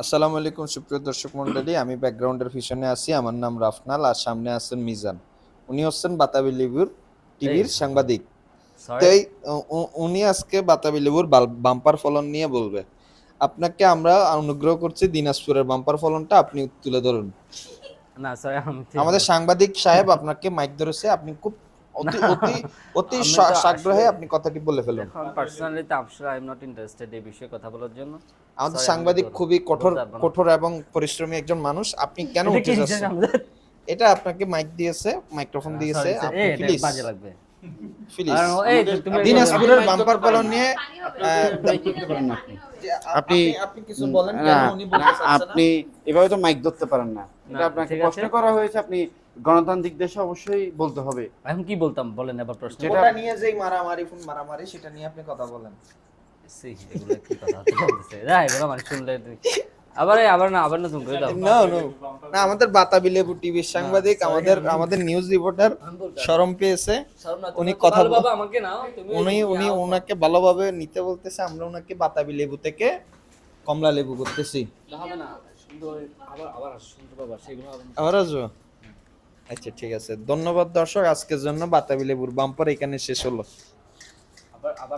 আসসালামু আলাইকুম সুপ্রিয় দর্শক মন্ডলী আমি ব্যাকগ্রাউন্ডের পিছনে আছি। আমার নাম রাফনাল আর সামনে আছেন মিজান। উনি হচ্ছেন বাতাবি লেবুর টিভির সাংবাদিক। তাই উনি আজকে বাতাবি লেবুর বাম্পার ফলন নিয়ে বলবে। আপনাকে আমরা অনুগ্রহ করছি দিনাজপুরের বাম্পার ফলনটা আপনি তুলে ধরুন। না ঠিক আমাদের সাংবাদিক সাহেব আপনাকে মাইক ধরেছে। আপনি খুব অতি অতি অতি আসলে- আপনি কথাটি বলে ফেলুন। এখন পার্সোনালি তো আসলে আই এম নট ইন্টারেস্টেড এই বিষয়ে কথা বলার জন্য। আমাদের সাংবাদিক খুবই কঠোর। কঠোর এবং পরিশ্রমী একজন মানুষ। আপনি কেন এটা উঠে যাচ্ছেন? এটা আপনাকে মাইক দিয়েছে মাইক্রোফোন দিয়েছে। আপনি প্লিজ বাজে লাগবে। দিনাজপুরের বাম্পার নিয়ে আপনি কিছু বলেন আপনি এভাবে তো মাইক ধরতে পারেন না, আপনাকে প্রশ্ন করা হয়েছে আপনি গণতান্ত্রিক দেশে অবশ্যই বলতে হবে। এখন কি বলতাম? বলেন এবার প্রশ্ন। ওটা নিয়ে যেই মারামারি ফোন মারামারি সেটা নিয়ে আপনি কথা বলেন। সি এগুলো কি কথা? হচ্ছে বলতেছে? না এগুলো শুনলে তুই- আবার আবার না আবার নতুন করে দাও। No no. না আমাদের বাতাবি লেবু টিভির সাংবাদিক আমাদের আমাদের নিউজ রিপোর্টার শরম পেয়েছে। উনি কথা ভালো বল- বাবা আমাকে নাও উনি উনি ওনাকে ভালোভাবে নিতে বলতেছে আমরা ওনাকে বাতাবি লেবু থেকে কমলা লেবু করতেছি। হবে না। সুন্দর আবার আসব? আচ্ছা ঠিক আছে। ধন্যবাদ দর্শক আজকের জন্য বাতাবি লেবুর বাম্পার এখানে শেষ হলো। আবার